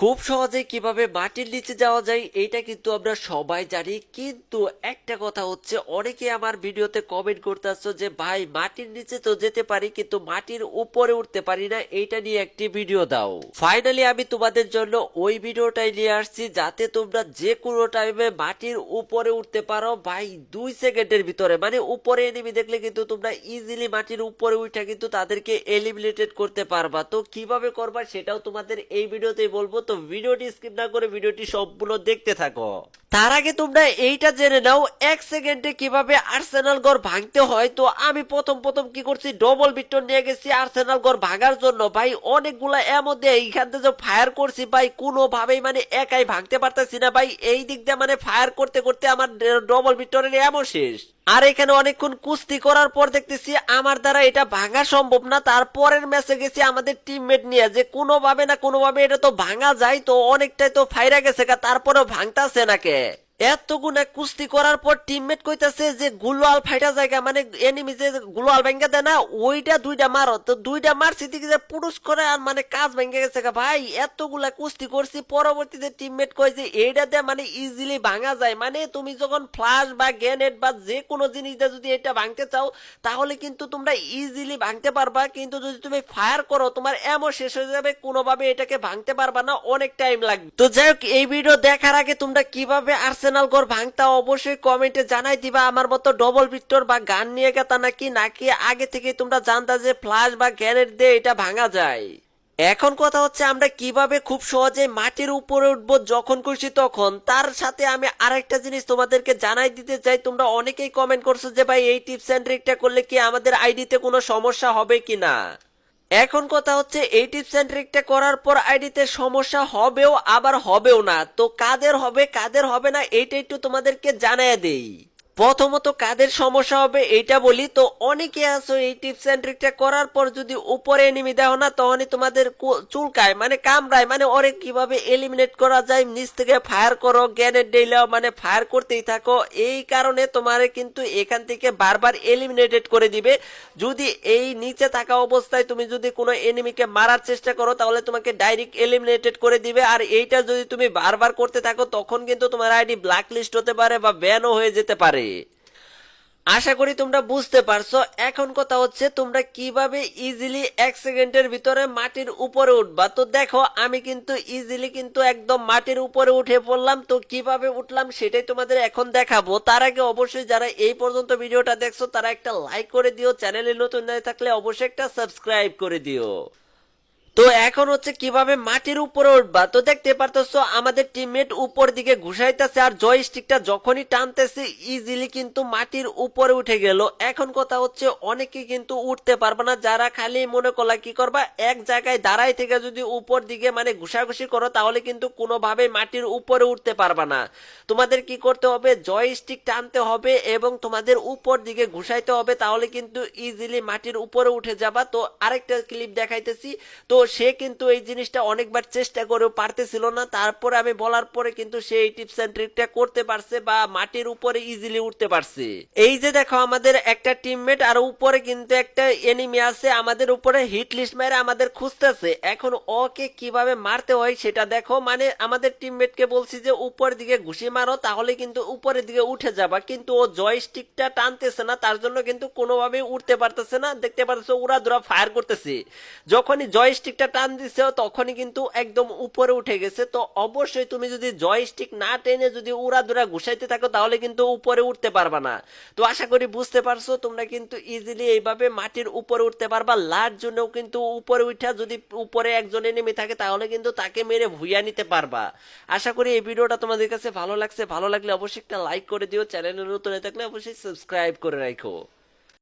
খুব সহজে কীভাবে মাটির নিচে যাওয়া যায়, এইটা কিন্তু আমরা সবাই জানি। কিন্তু একটা কথা হচ্ছে, অনেকে আমার ভিডিওতে কমেন্ট করতে আসছো যে, ভাই, মাটির নিচে তো যেতে পারি, কিন্তু মাটির উপরে উঠতে পারি না, এইটা নিয়ে একটি ভিডিও দাও। ফাইনালি আমি তোমাদের জন্য ওই ভিডিওটাই নিয়ে আসছি, যাতে তোমরা যে কোনো টাইমে মাটির উপরে উঠতে পারো। ভাই, দুই সেকেন্ডের ভিতরে মানে উপরে এনিমি দেখলে কিন্তু তোমরা ইজিলি মাটির উপরে উঠে কিন্তু তাদেরকে এলিমিনেটেড করতে পারবা। তো কীভাবে করবা সেটাও তোমাদের এই ভিডিওতেই বলব। তো ভিডিওটি স্কিপ না করে ভিডিওটি সম্পূর্ণ দেখতে থাকো। তার আগে তোমরা এইটা জেনে নাও, এক সেকেন্ডে কীভাবে আর্সেনাল গড় ভাঙতে হয়। তো আমি প্রথম প্রথম কি করছি ডবল বিটন নিয়ে গেছি আর্সেনাল গড় ভাঙার জন্য। ভাই, অনেকগুলা এমন দিয়ে এইখান থেকে ফায়ার করছি, ভাই, কোনোভাবেই মানে একাই ভাঙতে পারতেছি না, ভাই। এই দিক দিয়ে মানে ফায়ার করতে করতে আমার ডবল বিটনের এমন শেষ। আর এখানে অনেকক্ষণ কুস্তি করার পর দেখতেছি আমার দ্বারা এটা ভাঙা সম্ভব না। তারপরের ম্যাচে গেছি আমাদের টিমমেট নিয়ে, যে কোনোভাবে না কোনোভাবে এটা তো ভাঙা যায়, তো অনেকটাই তো ফাইরা গেছে তারপরেও ভাঙতাছে নাকে এত গুণে কুস্তি করার পর টিমমেট কইতাছে যে গুলোয়াল ফাইটা জায়গা মানে এনিমি যে গুলোয়াল ভেঙ্গে দেয় না, ওইটা দুইটা মারো। তো দুইটা মারছি দিকে যে পুরুষ করে আর মানে কাজ ভেঙে গেছে ভাই। এতগুলা কুস্তি করছি, পরবর্তীতে টিমমেট কয় যে এইটা দিয়ে মানে ইজিলি ভাঙা যায়। মানে তুমি যখন ফ্লাশ বা গ্রেনেড বা যে কোনো জিনিস দিয়ে যদি এটা ভাঙতে চাও, তাহলে কিন্তু তোমরা ইজিলি ভাঙতে পারবা। কিন্তু যদি তুমি ফায়ার করো, তোমার এমন শেষ হয়ে যাবে, কোনোভাবে এটাকে ভাঙতে পারবা না, অনেক টাইম লাগবে। তো যাই হোক, এই ভিডিও দেখার আগে তোমরা কীভাবে আর্সেনাল গড় ভাঙতা অবশ্যই কমেন্টে জানাই দিবা। আমার মতো ডবল ভিক্টর বা গান নিয়ে গেতা নাকি? নাকি আগে থেকে তোমরা জানতা যে ফ্লাশ বা গ্যানেট দিয়ে এটা ভাঙা যায়? এখন কথা হচ্ছে আমরা কীভাবে খুব সহজে মাটির উপরে উঠবো যখন খুশি তখন। তার সাথে আমি আরেকটা জিনিস তোমাদেরকে জানাই দিতে চাই। তোমরা অনেকেই কমেন্ট করছ যে ভাই এই টিপস অ্যান্ড ট্রিকটা করলে কি আমাদের আইডিতে কোনো সমস্যা হবে কিনা? এখন কথা হচ্ছে, এই টিপস অ্যান্ড ট্রিকটা করার পর আইডিতে সমস্যা হবেও, আবার হবেও না। তো কাদের হবে কাদের হবে না, এইটা একটু তোমাদেরকে জানায় দেই। প্রথমত কাদের সমস্যা হবে এইটা বলি, তো অনেকে আছো এই টিপস অ্যান্ড ট্রিকটা করার পর যদি উপরে এনিমি দেখো না, তখনই তোমাদের চুলকায় মানে কামড়ায় মানে অনেক কীভাবে এলিমিনেট করা যায়, নিচ থেকে ফায়ার করো গ্যানেট ডেইলাও মানে ফায়ার করতেই থাকো, এই কারণে তোমার কিন্তু এখান থেকে বারবার এলিমিনেটেড করে দিবে। যদি এই নিচে থাকা অবস্থায় তুমি যদি কোনো এনিমিকে মারার চেষ্টা করো, তাহলে তোমাকে ডাইরেক্ট এলিমিনেটেড করে দিবে, আর এইটা যদি তুমি বারবার করতে থাকো, তখন কিন্তু তোমার আইডি ব্ল্যাক লিস্ট হতে পারে বা ব্যানও হয়ে যেতে পারে। আশা করি তোমরা বুঝতে পারছ, এখন কথা হচ্ছে তোমরা কীভাবে ইজিলি এক সেকেন্ডের ভিতরে মাটির উপরে উঠবা। তো দেখো, আমি কিন্তু ইজিলি কিন্তু একদম মাটির উপরে উঠে পড়লাম, তো কীভাবে উঠলাম সেটাই তোমাদের এখন দেখাবো। তার আগে অবশ্যই যারা এই পর্যন্ত ভিডিওটা দেখছ, তারা একটা লাইক করে দিও, চ্যানেলে নতুন থাকলে অবশ্যই একটা সাবস্ক্রাইব করে দিও। তো এখন হচ্ছে কীভাবে মাটির উপরে উঠবা? তো দেখতে পারতেছো, আমাদের টিমমেট উপর দিকে ঘুষাইতেছে আর জয়স্টিকটা যখনই টানতেছে ইজিলি কিন্তু মাটির উপরে উঠে গেল। এখন কথা হচ্ছে, অনেকে কিন্তু উঠতে পারবে না, যারা খালি মনে করলা কি করবা, এক জায়গায় দাঁড়াই থেকে যদি উপর দিকে মানে ঘুষাঘুষি করো, তাহলে কিন্তু কোনোভাবে মাটির উপরে উঠতে পারবা না। তোমাদের কি করতে হবে? জয়স্টিক টানতে হবে এবং তোমাদের উপর দিকে ঘুষাইতে হবে, তাহলে কিন্তু ইজিলি মাটির উপরে উঠে যাবা। তো আরেকটা ক্লিপ দেখাইতেছি। তো সে কিন্তু এই জিনিসটা অনেকবার চেষ্টা করেও পারতেছিল না। তারপরে আমি বলার পরে কিন্তু সে এই টিপস অ্যান্ড ট্রিকটা করতে পারছে বা মাটির উপরে ইজিলি উঠতে পারছে। এই যে দেখো, আমাদের একটা টিমমেট আর উপরে কিন্তু একটা এনিমি আছে, আমাদের উপরে হিট লিস্ট মেরে আমাদের খুঁজতেছে। এখন ওকে কীভাবে মারতে হয় সেটা দেখো। মানে আমাদের টিমমেটকে বলছি যে, উপরের দিকে ঘুষি মারো, তাহলে কিন্তু উপরের দিকে উঠে যাবা। কিন্তু ও জয়স্টিকটা টানতেছে না, তার জন্য কিন্তু কোনোভাবেই উঠতে পারতেছে না। দেখতে পারতেছে উড়া দুরা ফায়ার করতেছে। যখনই জয়স্টিকটা টান দিছে, তখনই কিন্তু একদম উপরে উঠে গেছে। তো অবশ্যই তুমি যদি জয়স্টিক না টেনে যদি উড়া দুরা ঘুষাইতে থাকো, তাহলে কিন্তু উপরে উঠতে পারবা না। তো আশা করি বুঝতে পারছ, তোমরা কিন্তু ইজিলি এইভাবে মাটির উপরে উঠতে পারবা। লার জন্যও কিন্তু উপরে উঠা, যদি উপরে একজন নেমে থাকে, তাহলে কিন্তু তাকে মেরে ভুইয়া নিতে পারবা। আশা করি এই ভিডিওটা তোমাদের কাছে ভালো লাগছে। ভালো লাগলে অবশ্যই একটা লাইক করে দিও। চ্যানেলে নতুন থাকলে অবশ্যই সাবস্ক্রাইব করে রাখো।